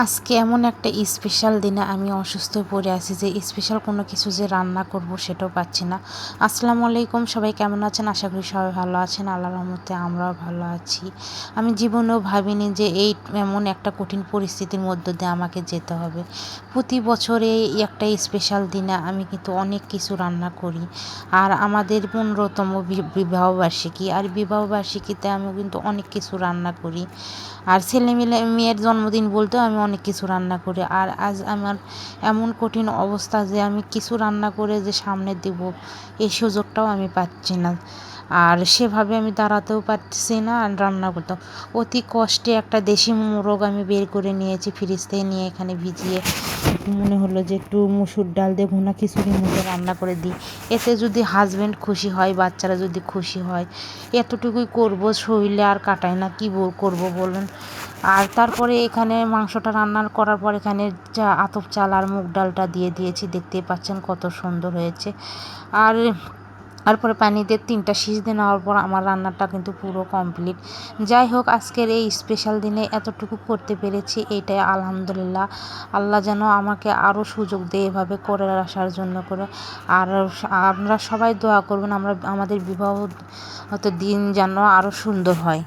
আজকে এমন একটা স্পেশাল দিনে আমি অসুস্থ পড়ে আছি যে স্পেশাল কোনো কিছু যে রান্না করব সেটাও পাচ্ছি না। আসসালামু আলাইকুম, সবাই কেমন আছেন? আশা করি সবাই ভালো আছেন। আল্লাহ রহমতে আমরাও ভালো আছি। আমি জীবনেও ভাবিনি যে এই এমন একটা কঠিন পরিস্থিতির মধ্য দিয়ে আমাকে যেতে হবে। প্রতি বছরে এই একটা স্পেশাল দিনে আমি কিন্তু অনেক কিছু রান্না করি। আর আমাদের পনেরোতম বিবাহবার্ষিকী আর বিবাহবার্ষিকীতে আমি কিন্তু অনেক কিছু রান্না করি। আর ছেলে মেয়ের জন্মদিন বলতেও আমি অনেক কিছু রান্না করি। আর আজ আমার এমন কঠিন অবস্থা যে আমি কিছু রান্না করে যে সামনে দেব এই সুযোগটাও আমি পাচ্ছি না। আর সেভাবে আমি দাঁড়াতেও পারছি না আর রান্না করতেও। অতি কষ্টে একটা দেশি মোরগ আমি বের করে নিয়েছি ফ্রিজ থেকে নিয়ে এখানে ভিজিয়ে। মনে হলো যে একটু মুসুর ডাল দিয়ে ভুনা খিচুড়ির মধ্যে রান্না করে দিই। এতে যদি হাজব্যান্ড খুশি হয়, বাচ্চারা যদি খুশি হয়, এতটুকুই করব, শরীরে আর কাটায় না, কী করব বলুন? আর তারপরে এখানে মাংসটা রান্নার করার পর এখানে যা আতপ চাল আর মুগ ডালটা দিয়ে দিয়েছি, দেখতেই পাচ্ছেন কত সুন্দর হয়েছে। আর তারপরে পানি দিয়ে তিনটা সিজতে নেওয়ার পর আমার রান্নাটা কিন্তু পুরো কমপ্লিট। যাই হোক, আজকের এই স্পেশাল দিনে এতটুকু করতে পেরেছি এইটাই আলহামদুলিল্লাহ। আল্লাহ যেন আমাকে আরও সুযোগ দেয় এভাবে করে আসার জন্য করে। আর আপনারা সবাই দোয়া করবেন, আমরা, আমাদের বিবাহ দিন যেন আরও সুন্দর হয়।